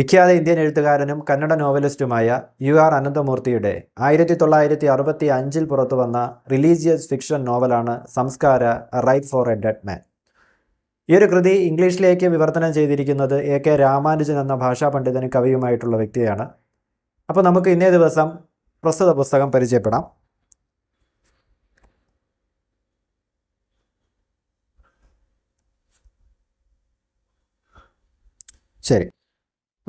വിഖ്യാത ഇന്ത്യൻ എഴുത്തുകാരനും കന്നഡ നോവലിസ്റ്റുമായ യു ആർ അനന്തമൂർത്തിയുടെ ആയിരത്തി തൊള്ളായിരത്തി അറുപത്തി അഞ്ചിൽ പുറത്തു വന്ന റിലീജിയസ് ഫിക്ഷൻ നോവലാണ് Samskara rite for a dead man. ഈ ഒരു കൃതി ഇംഗ്ലീഷിലേക്ക് വിവർത്തനം ചെയ്തിരിക്കുന്നത് എ കെ രാമാനുജൻ എന്ന ഭാഷാ പണ്ഡിതനും കവിയുമായിട്ടുള്ള വ്യക്തിയാണ്. അപ്പോൾ നമുക്ക് ഇന്നേ ദിവസം പ്രസ്തുത പുസ്തകം പരിചയപ്പെടാം. ശരി.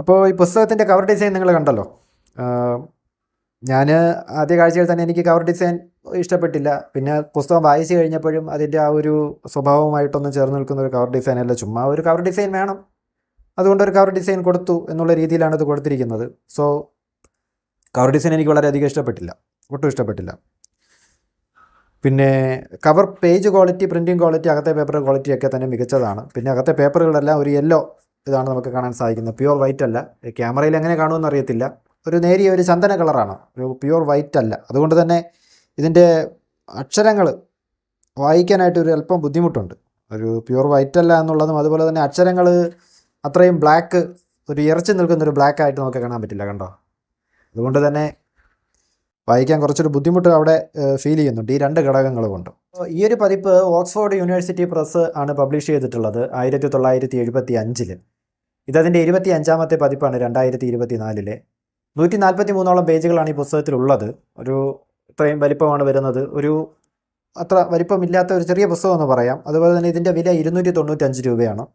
അപ്പോൾ ഈ പുസ്തകത്തിന്റെ കവർ ഡിസൈൻ നിങ്ങൾ കണ്ടല്ലോ. ഞാൻ ആദ്യ കാഴ്ചയിൽ തന്നെ എനിക്ക് കവർ ഡിസൈൻ ഇഷ്ടപ്പെട്ടില്ല. പിന്നെ പുസ്തകം വായിച്ചു കഴിഞ്ഞപ്പോഴും അതിന്റെ ആ ഒരു സ്വഭാവമായിട്ടൊന്നും ചേർന്ന് നിൽക്കുന്ന ഒരു കവർ ഡിസൈൻ അല്ല. ചുമ്മാ ഒരു കവർ ഡിസൈൻ വേണം. അതുകൊണ്ട് ഒരു കവർ ഡിസൈൻ കൊടുത്തു എന്നുള്ള രീതിയിലാണ് ഇത് കൊടുത്തിരിക്കുന്നത്. സോ കവർ ഡിസൈൻ എനിക്ക് വളരെയധികം ഇഷ്ടപ്പെട്ടില്ല. ഒട്ടും ഇഷ്ടപ്പെട്ടില്ല. പിന്നെ cover page quality printing quality അകത്തെ പേപ്പർ ക്വാളിറ്റി ഒക്കെ തന്നെ മികച്ചതാണ്. പിന്നെ അകത്തെ പേപ്പറുകളെല്ലാം ഒരു യെല്ലോ ഇതാണ് നമുക്ക് കാണാൻ സാധിക്കുന്നത്. പ്യുവർ വൈറ്റ് അല്ല. ക്യാമറയിൽ എങ്ങനെ കാണുമെന്ന് അറിയത്തില്ല. ഒരു നേരിയ ഒരു ചന്ദന കളറാണ് ഒരു പ്യുവർ വൈറ്റ് അല്ല. അതുകൊണ്ട് തന്നെ ഇതിന്റെ അക്ഷരങ്ങൾ വായിക്കാനായിട്ട് ഒരു അല്പം ബുദ്ധിമുട്ടുണ്ട്. ഒരു പ്യുവർ വൈറ്റ് അല്ല എന്നുള്ളതും അതുപോലെ തന്നെ അക്ഷരങ്ങൾ അത്രയും ബ്ലാക്ക് ഒരു ഇറച്ചി നിൽക്കുന്ന ഒരു ബ്ലാക്ക് ആയിട്ട് നമുക്ക് കാണാൻ പറ്റില്ല കണ്ടോ? അതുകൊണ്ട് തന്നെ വായിക്കാൻ കുറച്ചൊരു ബുദ്ധിമുട്ട് അവിടെ ഫീൽ ചെയ്യുന്നുണ്ട്. ഈ രണ്ട് ഘടകങ്ങൾ കൊണ്ട്. ഈ ഒരു പതിപ്പ് ഓക്സ്ഫോർഡ് യൂണിവേഴ്സിറ്റി പ്രസ് ആണ് പബ്ലിഷ് ചെയ്തിട്ടുള്ളത് ആയിരത്തി തൊള്ളായിരത്തി എഴുപത്തി അഞ്ചിൽ ഇതതിന്റെ ഇരുപത്തി അഞ്ചാമത്തെ പതിപ്പാണ് രണ്ടായിരത്തി ഇരുപത്തി നാലിലെ നൂറ്റി നാൽപ്പത്തി മൂന്നോളം പേജുകളാണ് ഈ പുസ്തകത്തിലുള്ളത്. ഒരു ഇത്രയും വലിപ്പമാണ് വരുന്നത്. ഒരു അത്ര വലിപ്പമില്ലാത്ത ഒരു ചെറിയ പുസ്തകം എന്ന് പറയാം. അതുപോലെ തന്നെ ഇതിന്റെ വില ഇരുന്നൂറ്റി തൊണ്ണൂറ്റഞ്ച് രൂപയാണ്.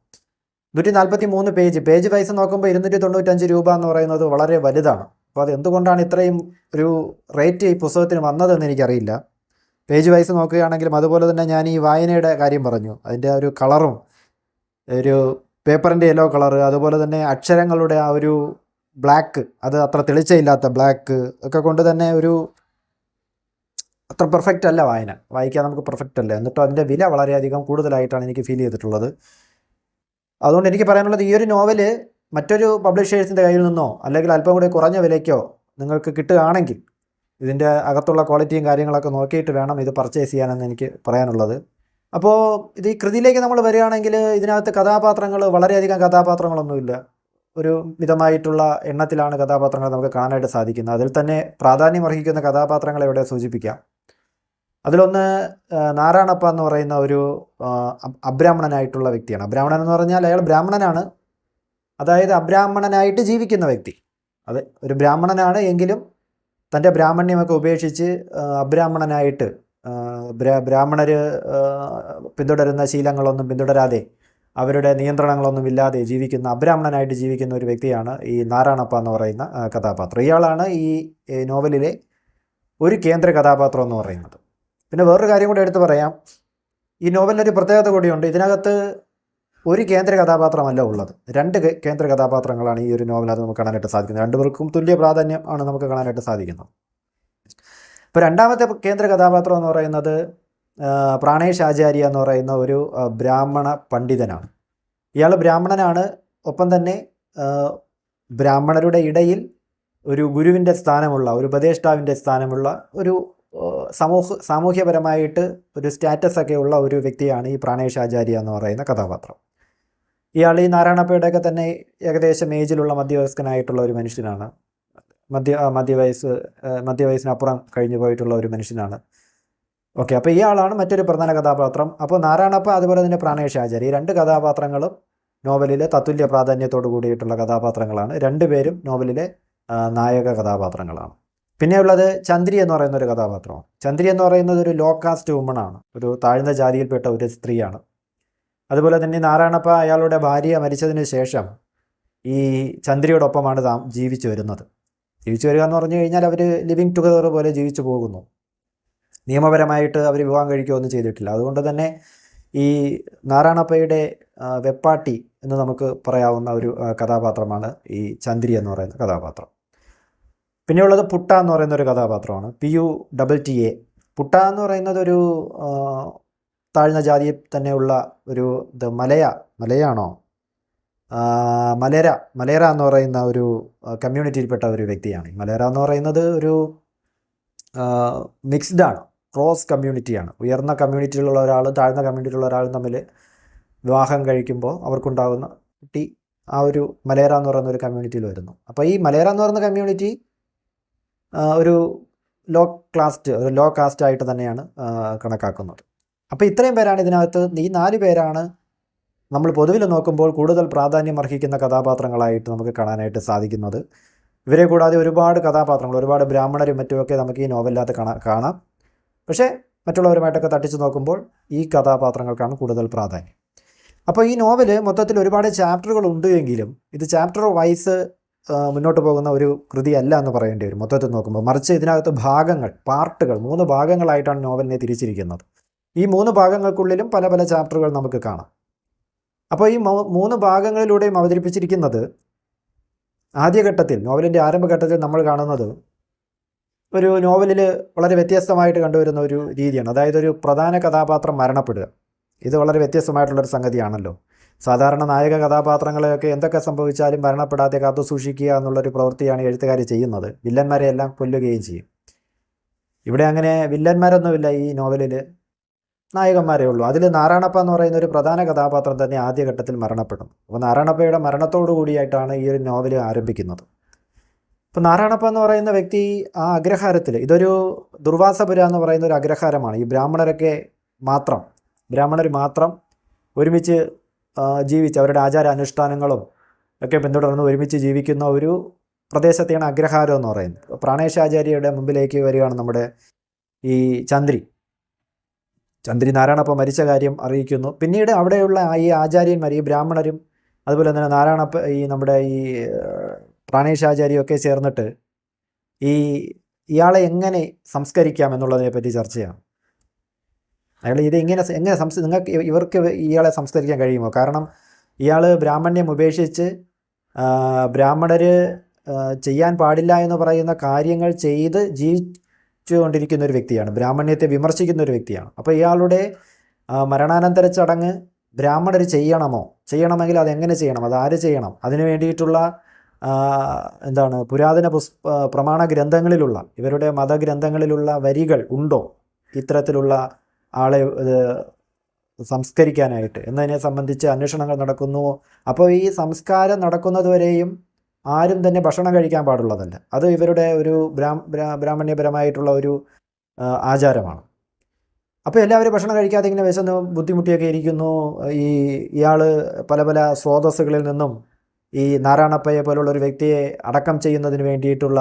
നൂറ്റി നാൽപ്പത്തി മൂന്ന് പേജ്. പേജ് വൈസ് നോക്കുമ്പോൾ ഇരുന്നൂറ്റി തൊണ്ണൂറ്റഞ്ച് രൂപ എന്ന് പറയുന്നത് വളരെ വലുതാണ്. അപ്പോൾ അത് എന്തുകൊണ്ടാണ് ഇത്രയും ഒരു റേറ്റ് ഈ പുസ്തകത്തിന് വന്നതെന്ന് എനിക്കറിയില്ല. പേജ് വൈസ് നോക്കുകയാണെങ്കിലും അതുപോലെ തന്നെ ഞാൻ ഈ വായനയുടെ കാര്യം പറഞ്ഞു. അതിന്റെ ഒരു കളറും ഒരു പേപ്പറിന്റെ യെല്ലോ കളറ് അതുപോലെ തന്നെ അക്ഷരങ്ങളുടെ ആ ഒരു ബ്ലാക്ക് അത് അത്ര തെളിച്ചയില്ലാത്ത ബ്ലാക്ക് ഒക്കെ കൊണ്ട് തന്നെ ഒരു അത്ര പെർഫെക്റ്റ് അല്ല വായന. വായിക്കാൻ നമുക്ക് പെർഫെക്റ്റ് അല്ല. എന്നിട്ടും അതിന്റെ വില വളരെയധികം കൂടുതലായിട്ടാണ് എനിക്ക് ഫീൽ ചെയ്തിട്ടുള്ളത്. അതുകൊണ്ട് എനിക്ക് പറയാനുള്ളത് ഈ ഒരു നോവൽ മറ്റൊരു പബ്ലിഷേഴ്സിന്റെ കയ്യിൽ നിന്നോ അല്ലെങ്കിൽ അല്പം കൂടി കുറഞ്ഞ വിലയ്ക്കോ നിങ്ങൾക്ക് കിട്ടുകയാണെങ്കിൽ ഇതിന്റെ അകത്തുള്ള ക്വാളിറ്റിയും കാര്യങ്ങളൊക്കെ നോക്കിയിട്ട് വേണം ഇത് പർച്ചേസ് ചെയ്യാനെന്ന് എനിക്ക് പറയാനുള്ളത്. അപ്പോൾ ഇത് ഈ കൃതിയിലേക്ക് നമ്മൾ വരികയാണെങ്കിൽ ഇതിനകത്ത് കഥാപാത്രങ്ങൾ വളരെയധികം കഥാപാത്രങ്ങളൊന്നുമില്ല. ഒരു മിതമായിട്ടുള്ള എണ്ണത്തിലാണ് കഥാപാത്രങ്ങൾ നമുക്ക് കാണാനായിട്ട് സാധിക്കുന്നത്. അതിൽ തന്നെ പ്രാധാന്യം അർഹിക്കുന്ന കഥാപാത്രങ്ങളെ ഇവിടെ സൂചിപ്പിക്കാം. അതിലൊന്ന് നാരായണപ്പ എന്ന് പറയുന്ന ഒരു അബ്രാഹ്മണനായിട്ടുള്ള വ്യക്തിയാണ്. അബ്രാഹ്മണൻ എന്ന് പറഞ്ഞാൽ അയാൾ ബ്രാഹ്മണനാണ്. അതായത് അബ്രാഹ്മണനായിട്ട് ജീവിക്കുന്ന വ്യക്തി. അതെ ഒരു ബ്രാഹ്മണനാണ് എങ്കിലും തന്റെ ബ്രാഹ്മണ്യമൊക്കെ ഉപേക്ഷിച്ച് അബ്രാഹ്മണനായിട്ട് ബ്രാഹ്മണർ പിന്തുടരുന്ന ശീലങ്ങളൊന്നും പിന്തുടരാതെ അവരുടെ നിയന്ത്രണങ്ങളൊന്നും ഇല്ലാതെ ജീവിക്കുന്ന അബ്രാഹ്മണനായിട്ട് ജീവിക്കുന്ന ഒരു വ്യക്തിയാണ് ഈ നാരായണപ്പ എന്ന് പറയുന്ന കഥാപാത്രം. ഇയാളാണ് ഈ നോവലിലെ ഒരു കേന്ദ്ര കഥാപാത്രം എന്ന് പറയുന്നത്. പിന്നെ വേറൊരു കാര്യം കൂടി എടുത്ത് പറയാം. ഈ നോവലിനൊരു പ്രത്യേകത കൂടിയുണ്ട്. ഇതിനകത്ത് ഒരു കേന്ദ്ര കഥാപാത്രമല്ല ഉള്ളത്. രണ്ട് കേന്ദ്ര കഥാപാത്രങ്ങളാണ് ഈ ഒരു നോവലത് നമുക്ക് കാണാനായിട്ട് സാധിക്കുന്നത്. രണ്ടുപേർക്കും തുല്യ പ്രാധാന്യം ആണ് നമുക്ക് കാണാനായിട്ട് സാധിക്കുന്നത്. ഇപ്പോൾ രണ്ടാമത്തെ കേന്ദ്ര കഥാപാത്രം എന്ന് പറയുന്നത് പ്രാണേഷ് ആചാര്യ എന്ന് പറയുന്ന ഒരു ബ്രാഹ്മണ പണ്ഡിതനാണ്. ഇയാൾ ബ്രാഹ്മണനാണ്. ഒപ്പം തന്നെ ബ്രാഹ്മണരുടെ ഇടയിൽ ഒരു ഗുരുവിന്റെ സ്ഥാനമുള്ള ഒരു ഉപദേഷ്ടാവിന്റെ സ്ഥാനമുള്ള ഒരു സമൂഹ സാമൂഹ്യപരമായിട്ട് ഒരു സ്റ്റാറ്റസ് ഒക്കെ ഉള്ള ഒരു വ്യക്തിയാണ് ഈ പ്രാണേഷ് ആചാര്യ എന്ന് പറയുന്ന കഥാപാത്രം. ഇയാൾ ഈ നാരായണപ്പയുടെയൊക്കെ തന്നെ ഏകദേശം ഏജിലുള്ള മധ്യവയസ്കനായിട്ടുള്ള ഒരു മനുഷ്യനാണ്. മധ്യ മധ്യവയസ്സ് മധ്യവയസ്സിനപ്പുറം കഴിഞ്ഞു പോയിട്ടുള്ള ഒരു മനുഷ്യനാണ്. ഓക്കെ അപ്പോൾ ഇയാളാണ് മറ്റൊരു പ്രധാന കഥാപാത്രം. അപ്പോൾ നാരായണപ്പ അതുപോലെ തന്നെ പ്രാണേഷ് ആചാര്യ ഈ രണ്ട് കഥാപാത്രങ്ങളും നോവലിലെ തത്തുല്യ പ്രാധാന്യത്തോട് കൂടിയിട്ടുള്ള കഥാപാത്രങ്ങളാണ്. രണ്ടുപേരും നോവലിലെ നായക കഥാപാത്രങ്ങളാണ്. പിന്നെയുള്ളത് ചന്ദ്രി എന്ന് പറയുന്ന ഒരു കഥാപാത്രമാണ്. ചന്ദ്രി എന്ന് പറയുന്നത് ഒരു ലോ കാസ്റ്റ് വുമൺ ആണ്. ഒരു താഴ്ന്ന ജാതിയിൽപ്പെട്ട ഒരു സ്ത്രീയാണ്. അതുപോലെ തന്നെ നാരായണപ്പ അയാളുടെ ഭാര്യ മരിച്ചതിന് ശേഷം ഈ ചന്ദ്രിയോടൊപ്പമാണ് താം ജീവിച്ചു വരുന്നത്. ജീവിച്ചു വരിക എന്ന് പറഞ്ഞു കഴിഞ്ഞാൽ അവർ ലിവിങ് ടുഗദർ പോലെ ജീവിച്ചു പോകുന്നു. നിയമപരമായിട്ട് അവർ വിവാഹം കഴിക്കുകയൊന്നും ചെയ്തിട്ടില്ല. അതുകൊണ്ട് തന്നെ ഈ നാരായണപ്പയുടെ വെപ്പാട്ടി എന്ന് നമുക്ക് പറയാവുന്ന ഒരു കഥാപാത്രമാണ് ഈ ചന്ദ്രി എന്ന് പറയുന്ന കഥാപാത്രം. പിന്നെയുള്ളത് പുട്ട എന്ന് പറയുന്ന ഒരു കഥാപാത്രമാണ്. P U double T A Putta എന്ന് പറയുന്നത് ഒരു താഴ്ന്ന ജാതിയിൽ തന്നെയുള്ള ഒരു ഇത് മലയ മലയാണോ? മലേര മലേര എന്ന് പറയുന്ന ഒരു കമ്മ്യൂണിറ്റിയിൽപ്പെട്ട ഒരു വ്യക്തിയാണ്. മലേര എന്ന് പറയുന്നത് ഒരു മിക്സ്ഡ് ആണ് ക്രോസ് കമ്മ്യൂണിറ്റിയാണ് ഉയർന്ന കമ്മ്യൂണിറ്റിയിലുള്ള ഒരാൾ താഴ്ന്ന കമ്മ്യൂണിറ്റിയിലുള്ള ഒരാളും തമ്മിൽ വിവാഹം കഴിക്കുമ്പോൾ അവർക്കുണ്ടാകുന്ന കുട്ടി ആ ഒരു മലേര എന്ന് പറയുന്ന ഒരു കമ്മ്യൂണിറ്റിയിൽ വരുന്നു. അപ്പോൾ ഈ മലേര എന്ന് പറയുന്ന കമ്മ്യൂണിറ്റി ഒരു ലോ ക്ലാസ്റ്റ് ഒരു ലോ കാസ്റ്റ് ആയിട്ട് തന്നെയാണ് കണക്കാക്കുന്നത്. അപ്പോൾ ഇത്രയും പേരാണ് ഇതിനകത്ത്. ഈ നാല് പേരാണ് നമ്മൾ പൊതുവിൽ നോക്കുമ്പോൾ കൂടുതൽ പ്രാധാന്യം അർഹിക്കുന്ന കഥാപാത്രങ്ങളായിട്ട് നമുക്ക് കാണാനായിട്ട് സാധിക്കുന്നത്. ഇവരെ കൂടാതെ ഒരുപാട് കഥാപാത്രങ്ങൾ ഒരുപാട് ബ്രാഹ്മണരും മറ്റുമൊക്കെ നമുക്ക് ഈ നോവലിനകത്ത് കാണാം കാണാം. പക്ഷേ മറ്റുള്ളവരുമായിട്ടൊക്കെ തട്ടിച്ച് നോക്കുമ്പോൾ ഈ കഥാപാത്രങ്ങൾക്കാണ് കൂടുതൽ പ്രാധാന്യം. അപ്പോൾ ഈ നോവൽ മൊത്തത്തിൽ ഒരുപാട് ചാപ്റ്ററുകൾ ഉണ്ട് എങ്കിലും ഇത് ചാപ്റ്റർ വൈസ് മുന്നോട്ട് പോകുന്ന ഒരു കൃതിയല്ല എന്ന് പറയേണ്ടി വരും. മൊത്തത്തിൽ നോക്കുമ്പോൾ മറിച്ച് ഇതിനകത്ത് ഭാഗങ്ങൾ പാർട്ടുകൾ മൂന്ന് ഭാഗങ്ങളായിട്ടാണ് നോവലിനെ തിരിച്ചിരിക്കുന്നത്. ഈ മൂന്ന് ഭാഗങ്ങൾക്കുള്ളിലും പല പല ചാപ്റ്ററുകൾ നമുക്ക് കാണാം. അപ്പോൾ ഈ മൂന്ന് ഭാഗങ്ങളിലൂടെയും അവതരിപ്പിച്ചിരിക്കുന്നത് ആദ്യഘട്ടത്തിൽ നോവലിന്റെ ആരംഭഘട്ടത്തിൽ നമ്മൾ കാണുന്നത് ഒരു നോവലിൽ വളരെ വ്യത്യസ്തമായിട്ട് കണ്ടുവരുന്ന ഒരു രീതിയാണ്. അതായത് ഒരു പ്രധാന കഥാപാത്രം മരണപ്പെടുക. ഇത് വളരെ വ്യത്യസ്തമായിട്ടുള്ളൊരു സംഗതിയാണല്ലോ. സാധാരണ നായക കഥാപാത്രങ്ങളെയൊക്കെ എന്തൊക്കെ സംഭവിച്ചാലും മരണപ്പെടാതെ കാത്തു സൂക്ഷിക്കുക എന്നുള്ളൊരു പ്രവൃത്തിയാണ് എഴുത്തുകാർ ചെയ്യുന്നത്. വില്ലന്മാരെ എല്ലാം കൊല്ലുകയും ചെയ്യും. ഇവിടെ അങ്ങനെ വില്ലന്മാരൊന്നുമില്ല ഈ നോവലിൽ നായകന്മാരേ ഉള്ളൂ. അതിൽ നാരായണപ്പ എന്ന് പറയുന്ന ഒരു പ്രധാന കഥാപാത്രം തന്നെ ആദ്യഘട്ടത്തിൽ മരണപ്പെടും അപ്പോൾ നാരായണപ്പയുടെ മരണത്തോടു കൂടിയായിട്ടാണ് ഈ ഒരു നോവൽ ആരംഭിക്കുന്നത്. അപ്പോൾ നാരായണപ്പ എന്ന് പറയുന്ന വ്യക്തി ആ അഗ്രഹാരത്തിൽ ഇതൊരു ദുർവാസപുര എന്ന് പറയുന്ന ഒരു അഗ്രഹാരമാണ്. ഈ ബ്രാഹ്മണരൊക്കെ മാത്രം ബ്രാഹ്മണർ മാത്രം ഒരുമിച്ച് ജീവിച്ച് അവരുടെ ആചാര അനുഷ്ഠാനങ്ങളും ഒക്കെ പിന്തുടർന്ന് ഒരുമിച്ച് ജീവിക്കുന്ന ഒരു പ്രദേശത്തെയാണ് അഗ്രഹാരം എന്ന് പറയുന്നത്. പ്രാണേശാചാര്യയുടെ മുമ്പിലേക്ക് വരികയാണ് നമ്മുടെ ഈ ചന്ദ്രി. ചന്ദ്രി നാരായണപ്പ മരിച്ച കാര്യം അറിയിക്കുന്നു. പിന്നീട് അവിടെയുള്ള ഈ ആചാര്യന്മാർ ഈ ബ്രാഹ്മണരും അതുപോലെ തന്നെ നാരായണപ്പ ഈ നമ്മുടെ ഈ ഒക്കെ ചേർന്നിട്ട് ഈ ഇയാളെ എങ്ങനെ സംസ്കരിക്കാം എന്നുള്ളതിനെ പറ്റി ചർച്ചയാണ് അയാൾ ഇത് എങ്ങനെ എങ്ങനെ സംസ് നിങ്ങൾക്ക് ഇവർക്ക് ഇയാളെ സംസ്കരിക്കാൻ കഴിയുമോ? കാരണം ഇയാൾ ബ്രാഹ്മണ്യം ഉപേക്ഷിച്ച് ബ്രാഹ്മണർ ചെയ്യാൻ പാടില്ല എന്ന് പറയുന്ന കാര്യങ്ങൾ ചെയ്ത് ജീവിച്ചുകൊണ്ടിരിക്കുന്ന ഒരു വ്യക്തിയാണ് ബ്രാഹ്മണ്യത്തെ വിമർശിക്കുന്ന ഒരു വ്യക്തിയാണ്. അപ്പോൾ ഇയാളുടെ മരണാനന്തര ചടങ്ങ് ബ്രാഹ്മണർ ചെയ്യണമോ? ചെയ്യണമെങ്കിൽ അതെങ്ങനെ ചെയ്യണം? അത് ആര് ചെയ്യണം? അതിന് വേണ്ടിയിട്ടുള്ള എന്താണ് പുരാതന പുസ് പ്രമാണ ഗ്രന്ഥങ്ങളിലുള്ള ഇവരുടെ മതഗ്രന്ഥങ്ങളിലുള്ള വരികൾ ഉണ്ടോ? ഇത്തരത്തിലുള്ള ആളെ സംസ്കരിക്കാനായിട്ട്. എന്നതിനെ സംബന്ധിച്ച് അന്വേഷണങ്ങൾ നടക്കുന്നു. അപ്പോൾ ഈ സംസ്കാരം നടക്കുന്നതുവരെയും ആരും തന്നെ ഭക്ഷണം കഴിക്കാൻ പാടുള്ളതല്ല. അത് ഇവരുടെ ഒരു ബ്രാഹ്മ ബ്രാഹ്മണ്യപരമായിട്ടുള്ള ഒരു ആചാരമാണ്. അപ്പോൾ എല്ലാവരും ഭക്ഷണം കഴിക്കാതെ ഇങ്ങനെ വിശന്ന് ബുദ്ധിമുട്ടിയൊക്കെ ഇരിക്കുന്നു. ഈ ഇയാൾ പല പല സ്രോതസ്സുകളിൽ നിന്നും ഈ നാരായണപ്പയെ പോലുള്ള ഒരു വ്യക്തിയെ അടക്കം ചെയ്യുന്നതിന് വേണ്ടിയിട്ടുള്ള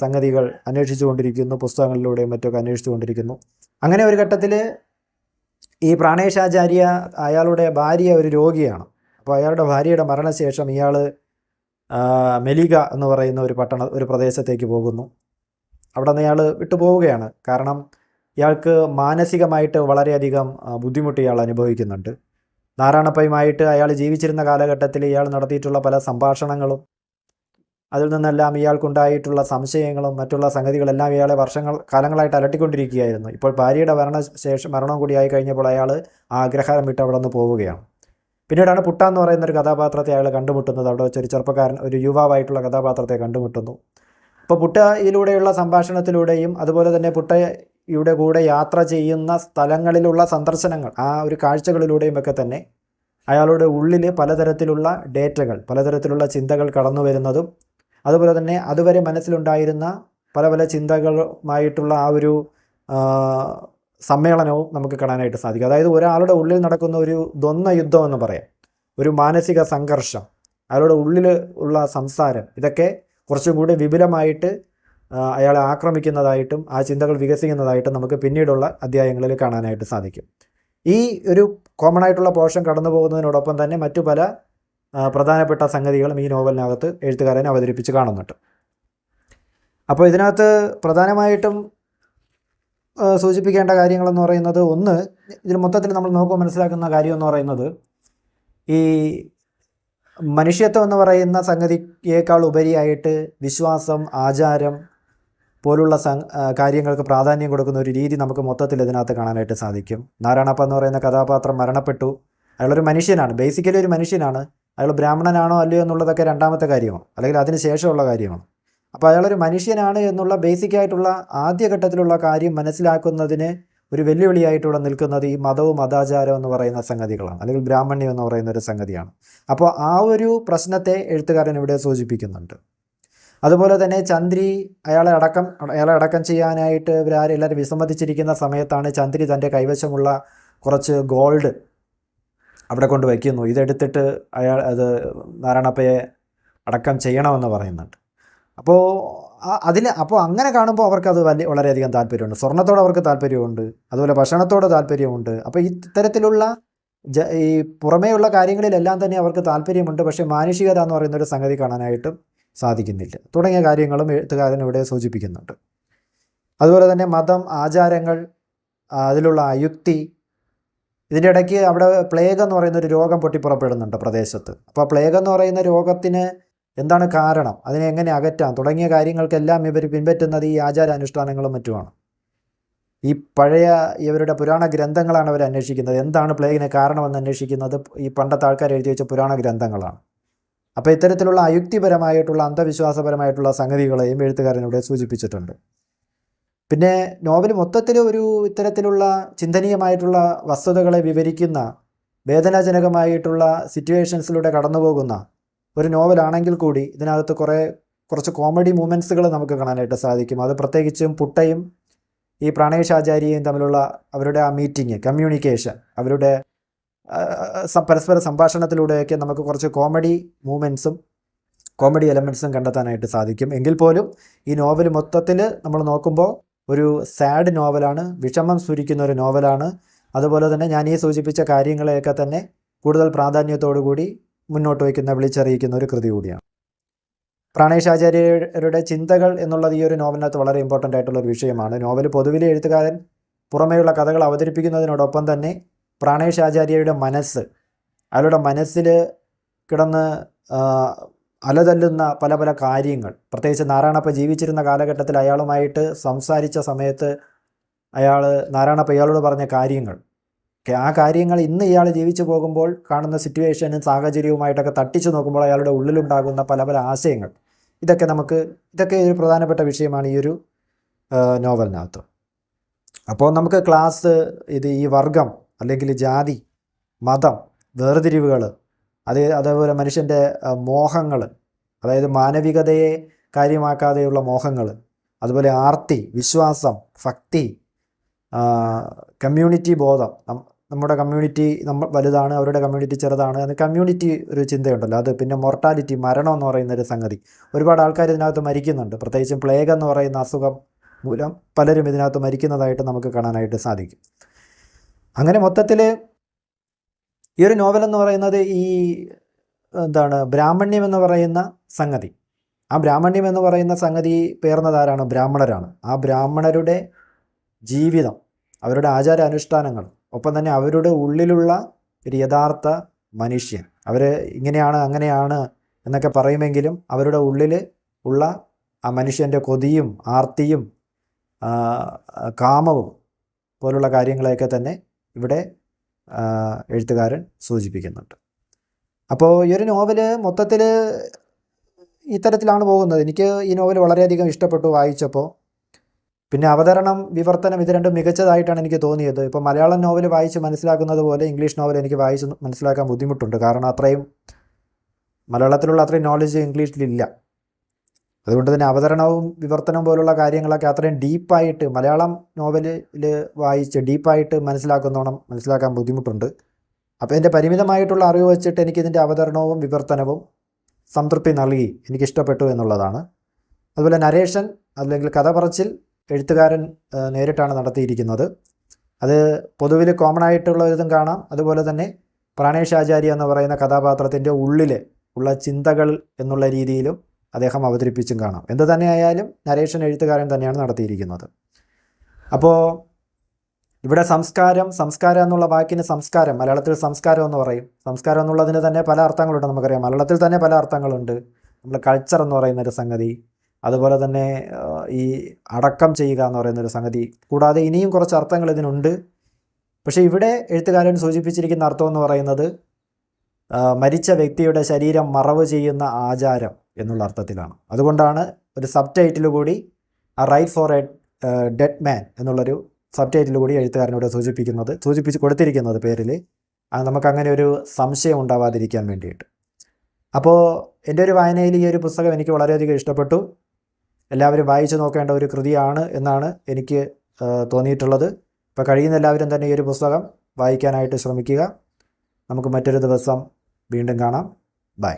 സംഗതികൾ അന്വേഷിച്ചു കൊണ്ടിരിക്കുന്നു പുസ്തകങ്ങളിലൂടെയും മറ്റൊക്കെ അന്വേഷിച്ചു കൊണ്ടിരിക്കുന്നു അങ്ങനെ ഒരു ഘട്ടത്തിൽ ഈ പ്രാണേശാചാര്യ അയാളുടെ ഭാര്യ ഒരു രോഗിയാണ്. അപ്പോൾ അയാളുടെ ഭാര്യയുടെ മരണശേഷം ഇയാൾ മെലിക എന്ന് പറയുന്ന ഒരു പട്ടണ ഒരു പ്രദേശത്തേക്ക് പോകുന്നു. അവിടെ നിന്ന് ഇയാൾ വിട്ടുപോവുകയാണ്. കാരണം ഇയാൾക്ക് മാനസികമായിട്ട് വളരെയധികം ബുദ്ധിമുട്ട് ഇയാൾ അനുഭവിക്കുന്നുണ്ട്. നാരായണപ്പയുമായിട്ട് അയാൾ ജീവിച്ചിരുന്ന കാലഘട്ടത്തിൽ ഇയാൾ നടത്തിയിട്ടുള്ള പല സംഭാഷണങ്ങളും അതിൽ നിന്നെല്ലാം ഇയാൾക്കുണ്ടായിട്ടുള്ള സംശയങ്ങളും മറ്റുള്ള സംഗതികളെല്ലാം ഇയാളെ വർഷങ്ങൾ കാലങ്ങളായിട്ട് അലട്ടിക്കൊണ്ടിരിക്കുകയായിരുന്നു. ഇപ്പോൾ ഭാര്യയുടെ മരണശേഷം മരണം കൂടിയായി കഴിഞ്ഞപ്പോൾ അയാൾ ആഗ്രഹാരം വിട്ട് അവിടെ നിന്ന് പോവുകയാണ്. പിന്നീടാണ് പുട്ട എന്ന് പറയുന്ന ഒരു കഥാപാത്രത്തെ അയാൾ കണ്ടുമുട്ടുന്നത്. അവിടെ വെച്ചൊരു ചെറുപ്പക്കാരൻ ഒരു യുവാവായിട്ടുള്ള കഥാപാത്രത്തെ കണ്ടുമുട്ടുന്നു. അപ്പോൾ പുട്ടയിലൂടെയുള്ള സംഭാഷണത്തിലൂടെയും അതുപോലെ തന്നെ പുട്ടയുടെ കൂടെ യാത്ര ചെയ്യുന്ന സ്ഥലങ്ങളിലുള്ള സന്ദർശനങ്ങൾ ആ ഒരു കാഴ്ചകളിലൂടെയും ഒക്കെ തന്നെ അയാളുടെ ഉള്ളിൽ പലതരത്തിലുള്ള ഡേറ്റകൾ പലതരത്തിലുള്ള ചിന്തകൾ കടന്നു വരുന്നതും അതുപോലെ തന്നെ അതുവരെ മനസ്സിലുണ്ടായിരുന്ന പല പല ചിന്തകളുമായിട്ടുള്ള ആ ഒരു സമ്മേളനവും നമുക്ക് കാണാനായിട്ട് സാധിക്കും. അതായത് ഒരാളുടെ ഉള്ളിൽ നടക്കുന്ന ഒരു ദ്വന്ദ്വ യുദ്ധം എന്ന് പറയാം. ഒരു മാനസിക സംഘർഷം അയാളുടെ ഉള്ളിൽ ഉള്ള സംസാരം ഇതൊക്കെ കുറച്ചും കൂടി വിപുലമായിട്ട് അയാളെ ആക്രമിക്കുന്നതായിട്ടും ആ ചിന്തകൾ വികസിക്കുന്നതായിട്ടും നമുക്ക് പിന്നീടുള്ള അധ്യായങ്ങളിൽ കാണാനായിട്ട് സാധിക്കും. ഈ ഒരു കോമൺ ആയിട്ടുള്ള പോർഷൻ കടന്നു പോകുന്നതിനോടൊപ്പം തന്നെ മറ്റു പല പ്രധാനപ്പെട്ട സംഗതികളും ഈ നോവലിനകത്ത് എഴുത്തുകാരൻ അവതരിപ്പിച്ച് കാണുന്നുണ്ട്. അപ്പോൾ ഇതിനകത്ത് പ്രധാനമായിട്ടും സൂചിപ്പിക്കേണ്ട കാര്യങ്ങളെന്ന് പറയുന്നത് ഒന്ന് ഇതിൽ മൊത്തത്തിൽ നമ്മൾ നോക്കുമ്പോൾ മനസ്സിലാക്കുന്ന കാര്യം എന്ന് പറയുന്നത് ഈ മനുഷ്യത്വം എന്ന് പറയുന്ന സംഗതിയേക്കാൾ ഉപരിയായിട്ട് വിശ്വാസം ആചാരം പോലുള്ള കാര്യങ്ങൾക്ക് പ്രാധാന്യം കൊടുക്കുന്ന ഒരു രീതി നമുക്ക് മൊത്തത്തിൽ ഇതിനകത്ത് കാണാനായിട്ട് സാധിക്കും. നാരായണപ്പ എന്ന് പറയുന്ന കഥാപാത്രം മരണപ്പെട്ടു. അയാളൊരു മനുഷ്യനാണ് ബേസിക്കലി ഒരു മനുഷ്യനാണ്. അയാൾ ബ്രാഹ്മണനാണോ അല്ലയോ എന്നുള്ളതൊക്കെ രണ്ടാമത്തെ കാര്യമാണ്. അല്ലെങ്കിൽ അതിന് ശേഷമുള്ള കാര്യമാണ്. അപ്പോൾ അയാളൊരു മനുഷ്യനാണ് എന്നുള്ള ബേസിക്കായിട്ടുള്ള ആദ്യഘട്ടത്തിലുള്ള കാര്യം മനസ്സിലാക്കുന്നതിന് ഒരു വെല്ലുവിളിയായിട്ടിവിടെ നിൽക്കുന്നത് ഈ മതവും മതാചാരം എന്ന് പറയുന്ന സംഗതികളാണ്. അല്ലെങ്കിൽ ബ്രാഹ്മണ്യം എന്ന് പറയുന്ന ഒരു സംഗതിയാണ്. അപ്പോൾ ആ ഒരു പ്രശ്നത്തെ എഴുത്തുകാരൻ ഇവിടെ സൂചിപ്പിക്കുന്നുണ്ട്. അതുപോലെ തന്നെ ചന്ദ്രി അയാളെ അടക്കം അയാളെ അടക്കം ചെയ്യാനായിട്ട് ഇവരാരും എല്ലാവരും വിസമ്മതിച്ചിരിക്കുന്ന സമയത്താണ് ചന്ദ്രി തന്റെ കൈവശമുള്ള കുറച്ച് ഗോൾഡ് അവിടെ കൊണ്ട് വയ്ക്കുന്നു. ഇതെടുത്തിട്ട് അയാൾ അത് നാരായണപ്പയെ അടക്കം ചെയ്യണമെന്ന് പറയുന്നുണ്ട്. അപ്പോൾ അതിന് അപ്പോൾ അങ്ങനെ കാണുമ്പോൾ അവർക്ക് അത് വലിയ വളരെയധികം താല്പര്യമുണ്ട്. സ്വർണത്തോട് അവർക്ക് താല്പര്യമുണ്ട്. അതുപോലെ ഭക്ഷണത്തോട് താല്പര്യമുണ്ട്. അപ്പോൾ ഇത്തരത്തിലുള്ള ജ ഈ പുറമേയുള്ള കാര്യങ്ങളിലെല്ലാം തന്നെ അവർക്ക് താല്പര്യമുണ്ട്. പക്ഷേ മാനുഷികത എന്ന് പറയുന്ന ഒരു സംഗതി കാണാനായിട്ടും സാധിക്കുന്നില്ല. തുടങ്ങിയ കാര്യങ്ങളും എഴുത്തുകാരൻ ഇവിടെ സൂചിപ്പിക്കുന്നുണ്ട്. അതുപോലെ തന്നെ മതം ആചാരങ്ങൾ അതിലുള്ള അയുക്തി ഇതിന്റെ ഇടയ്ക്ക് അവിടെ പ്ലേഗ് എന്ന് പറയുന്ന ഒരു രോഗം പൊട്ടിപ്പുറപ്പെടുന്നുണ്ട് പ്രദേശത്ത്. അപ്പോൾ പ്ലേഗ് എന്ന് പറയുന്ന രോഗത്തിന് എന്താണ് കാരണം? അതിനെ എങ്ങനെ അകറ്റാം? തുടങ്ങിയ കാര്യങ്ങൾക്കെല്ലാം ഇവർ പിൻപറ്റുന്നത് ഈ ആചാരാനുഷ്ഠാനങ്ങളും മറ്റുമാണ്. ഈ പഴയ ഇവരുടെ പുരാണ ഗ്രന്ഥങ്ങളാണ് അവർ അന്വേഷിക്കുന്നത്. എന്താണ് പ്ലേഗിന് കാരണമെന്ന് അന്വേഷിക്കുന്നത്? ഈ പണ്ടത്തെ ആൾക്കാർ എഴുതി വെച്ച പുരാണ ഗ്രന്ഥങ്ങളാണ്. അപ്പോൾ ഇത്തരത്തിലുള്ള അയുക്തിപരമായിട്ടുള്ള അന്ധവിശ്വാസപരമായിട്ടുള്ള സംഗതികളെയും എഴുത്തുകാരനിവിടെ സൂചിപ്പിച്ചിട്ടുണ്ട്. പിന്നെ നോവൽ മൊത്തത്തിൽ ഒരു ഇത്തരത്തിലുള്ള ചിന്തനീയമായിട്ടുള്ള വസ്തുതകളെ വിവരിക്കുന്ന വേദനാജനകമായിട്ടുള്ള സിറ്റുവേഷൻസിലൂടെ കടന്നു പോകുന്ന ഒരു നോവലാണെങ്കിൽ കൂടി ഇതിനകത്ത് കുറേ കുറച്ച് കോമഡി മൂമെന്റ്സുകൾ നമുക്ക് കാണാനായിട്ട് സാധിക്കും. അത് പ്രത്യേകിച്ചും പുട്ടയും ഈ പ്രണേഷ് ആചാര്യയും തമ്മിലുള്ള അവരുടെ ആ മീറ്റിംഗ് കമ്മ്യൂണിക്കേഷൻ അവരുടെ പരസ്പര സംഭാഷണത്തിലൂടെയൊക്കെ നമുക്ക് കുറച്ച് കോമഡി മൂമെന്റ്സും കോമഡി എലമെന്റ്സും കണ്ടെത്താനായിട്ട് സാധിക്കും. എങ്കിൽ പോലും ഈ നോവൽ മൊത്തത്തിൽ നമ്മൾ നോക്കുമ്പോൾ ഒരു സാഡ് നോവലാണ് വിഷമം സൂരിക്കുന്ന ഒരു നോവലാണ് അതുപോലെ തന്നെ ഞാൻ ഈ സൂചിപ്പിച്ച കാര്യങ്ങളെയൊക്കെ തന്നെ കൂടുതൽ പ്രാധാന്യത്തോടു കൂടി മുന്നോട്ട് വയ്ക്കുന്ന വിളിച്ചറിയിക്കുന്ന ഒരു കൃതി കൂടിയാണ്. പ്രാണേഷ് ആചാര്യരുടെ ചിന്തകൾ എന്നുള്ളത് ഈ ഒരു നോവലിനകത്ത് വളരെ ഇമ്പോർട്ടന്റ് ആയിട്ടുള്ള ഒരു വിഷയമാണ്. നോവൽ പൊതുവിലെ എഴുത്തുകാരൻ പുറമേയുള്ള കഥകൾ അവതരിപ്പിക്കുന്നതിനോടൊപ്പം തന്നെ പ്രാണേഷ് ആചാര്യയുടെ മനസ്സ് അയാളുടെ മനസ്സിൽ കിടന്ന് അലതല്ലുന്ന പല പല കാര്യങ്ങൾ പ്രത്യേകിച്ച് നാരായണപ്പ ജീവിച്ചിരുന്ന കാലഘട്ടത്തിൽ അയാളുമായിട്ട് സംസാരിച്ച സമയത്ത് അയാൾ നാരായണപ്പ ഇയാളോട് പറഞ്ഞ കാര്യങ്ങൾ ആ കാര്യങ്ങൾ ഇന്ന് ഇയാൾ ജീവിച്ചു പോകുമ്പോൾ കാണുന്ന സിറ്റുവേഷനും സാഹചര്യവുമായിട്ടൊക്കെ തട്ടിച്ചു നോക്കുമ്പോൾ അയാളുടെ ഉള്ളിലുണ്ടാകുന്ന പല പല ആശയങ്ങൾ. ഇതൊക്കെ നമുക്ക് ഇതൊക്കെ ഒരു പ്രധാനപ്പെട്ട വിഷയമാണ് ഈ ഒരു നോവലിനകത്ത്. അപ്പോൾ നമുക്ക് ക്ലാസ് ഇത് ഈ വർഗം അല്ലെങ്കിൽ ജാതി മതം വേർതിരിവുകൾ അത് അതേപോലെ മനുഷ്യന്റെ മോഹങ്ങൾ അതായത് മാനവികതയെ കാര്യമാക്കാതെയുള്ള മോഹങ്ങൾ അതുപോലെ ആർത്തി വിശ്വാസം ഭക്തി കമ്മ്യൂണിറ്റി ബോധം നമ്മുടെ കമ്മ്യൂണിറ്റി നമ്മൾ വലുതാണ് അവരുടെ കമ്മ്യൂണിറ്റി ചെറുതാണ് അത് കമ്മ്യൂണിറ്റി ഒരു ചിന്തയുണ്ടല്ലോ. അത് പിന്നെ മൊർട്ടാലിറ്റി മരണം എന്ന് പറയുന്ന ഒരു സംഗതി. ഒരുപാട് ആൾക്കാർ ഇതിനകത്ത് മരിക്കുന്നുണ്ട്. പ്രത്യേകിച്ചും പ്ലേഗ് എന്ന് പറയുന്ന അസുഖം മൂലം പലരും ഇതിനകത്ത് മരിക്കുന്നതായിട്ട് നമുക്ക് കാണാനായിട്ട് സാധിക്കും. അങ്ങനെ മൊത്തത്തിൽ ഈ ഒരു നോവൽ എന്ന് പറയുന്നത് ഈ എന്താണ് ബ്രാഹ്മണ്യം എന്ന് പറയുന്ന സംഗതി. ആ ബ്രാഹ്മണ്യം എന്ന് പറയുന്ന സംഗതി പേർന്നതാരാണ് ബ്രാഹ്മണരാണ്. ആ ബ്രാഹ്മണരുടെ ജീവിതം അവരുടെ ആചാര അനുഷ്ഠാനങ്ങൾ ഒപ്പം തന്നെ അവരുടെ ഉള്ളിലുള്ള ഒരു യഥാർത്ഥ മനുഷ്യൻ. അവർ ഇങ്ങനെയാണ് അങ്ങനെയാണ് എന്നൊക്കെ പറയുമെങ്കിലും അവരുടെ ഉള്ളിൽ ഉള്ള ആ മനുഷ്യന്റെ കൊതിയും ആർത്തിയും കാമവും പോലുള്ള കാര്യങ്ങളെയൊക്കെ തന്നെ ഇവിടെ എഴുത്തുകാരൻ സൂചിപ്പിക്കുന്നുണ്ട്. അപ്പോൾ ഈ ഒരു നോവൽ മൊത്തത്തിൽ ഇത്തരത്തിലാണ് പോകുന്നത്. എനിക്ക് ഈ നോവൽ വളരെയധികം ഇഷ്ടപ്പെട്ടു വായിച്ചപ്പോൾ പിന്നെ അവതരണം വിവർത്തനം ഇത് രണ്ടും മികച്ചതായിട്ടാണ് എനിക്ക് തോന്നിയത്. ഇപ്പോൾ മലയാളം നോവൽ വായിച്ച് മനസ്സിലാക്കുന്നത് പോലെ ഇംഗ്ലീഷ് നോവൽ എനിക്ക് വായിച്ച് മനസ്സിലാക്കാൻ ബുദ്ധിമുട്ടുണ്ട്. കാരണം അത്രയും മലയാളത്തിലുള്ള അത്രയും നോളജ് ഇംഗ്ലീഷിലില്ല. അതുകൊണ്ട് തന്നെ അവതരണവും വിവർത്തനവും പോലുള്ള കാര്യങ്ങളൊക്കെ അത്രയും ഡീപ്പായിട്ട് മലയാളം നോവലിൽ വായിച്ച് ഡീപ്പായിട്ട് മനസ്സിലാക്കുന്നോണം മനസ്സിലാക്കാൻ ബുദ്ധിമുട്ടുണ്ട്. അപ്പോൾ എന്റെ പരിമിതമായിട്ടുള്ള അറിവ് വെച്ചിട്ട് എനിക്കിതിന്റെ അവതരണവും വിവർത്തനവും സംതൃപ്തി നൽകി. എനിക്കിഷ്ടപ്പെട്ടു എന്നുള്ളതാണ്. അതുപോലെ നരേഷൻ അല്ലെങ്കിൽ കഥ പറച്ചിൽ എഴുത്തുകാരൻ നേരിട്ടാണ് നടത്തിയിരിക്കുന്നത്. അത് പൊതുവിൽ കോമൺ ആയിട്ടുള്ള ഒരിതും കാണാം. അതുപോലെ തന്നെ പ്രാണേഷ് ആചാര്യ എന്ന് പറയുന്ന കഥാപാത്രത്തിന്റെ ഉള്ളിൽ ഉള്ള ചിന്തകൾ എന്നുള്ള രീതിയിലും അദ്ദേഹം അവതരിപ്പിച്ചും കാണാം. എന്ത് തന്നെയായാലും നരേഷൻ എഴുത്തുകാരൻ തന്നെയാണ് നടത്തിയിരിക്കുന്നത്. അപ്പോൾ ഇവിടെ സംസ്കാരം സംസ്കാരം എന്നുള്ള വാക്കിന് സംസ്കാരം മലയാളത്തിൽ സംസ്കാരം എന്ന് പറയും. സംസ്കാരം എന്നുള്ളതിന് തന്നെ പല അർത്ഥങ്ങളുണ്ട് നമുക്കറിയാം. മലയാളത്തിൽ തന്നെ പല അർത്ഥങ്ങളുണ്ട്. നമ്മൾ കൾച്ചർ എന്ന് പറയുന്ന ഒരു സംഗതി. അതുപോലെ തന്നെ ഈ അടക്കം ചെയ്യുക എന്ന് പറയുന്ന ഒരു സംഗതി. കൂടാതെ ഇനിയും കുറച്ച് അർത്ഥങ്ങൾ ഇതിനുണ്ട്. പക്ഷേ ഇവിടെ എഴുത്തുകാരൻ സൂചിപ്പിച്ചിരിക്കുന്ന അർത്ഥം എന്ന് പറയുന്നത് മരിച്ച വ്യക്തിയുടെ ശരീരം മറവ് ചെയ്യുന്ന ആചാരം എന്നുള്ള അർത്ഥത്തിലാണ്. അതുകൊണ്ടാണ് ഒരു സബ് ടൈറ്റിൽ കൂടി ആ rite for a dead man എന്നുള്ളൊരു സബ് ടൈറ്റിൽ കൂടി എഴുത്തുകാരനോട് സൂചിപ്പിക്കുന്നത് സൂചിപ്പിച്ച് കൊടുത്തിരിക്കുന്നത് പേരിൽ. നമുക്കങ്ങനെ ഒരു സംശയം ഉണ്ടാവാതിരിക്കാൻ വേണ്ടിയിട്ട്. അപ്പോൾ എന്റെ ഒരു വായനയിൽ ഈ ഒരു പുസ്തകം എനിക്ക് വളരെയധികം ഇഷ്ടപ്പെട്ടു. എല്ലാവരും വായിച്ചു നോക്കേണ്ട ഒരു കൃതിയാണ് എന്നാണ് എനിക്ക് തോന്നിയിട്ടുള്ളത്. ഇപ്പോൾ കഴിയുന്ന എല്ലാവരും തന്നെ ഈ ഒരു പുസ്തകം വായിക്കാനായിട്ട് ശ്രമിക്കുക. നമുക്ക് മറ്റൊരു ദിവസം വീണ്ടും കാണാം. ബൈ.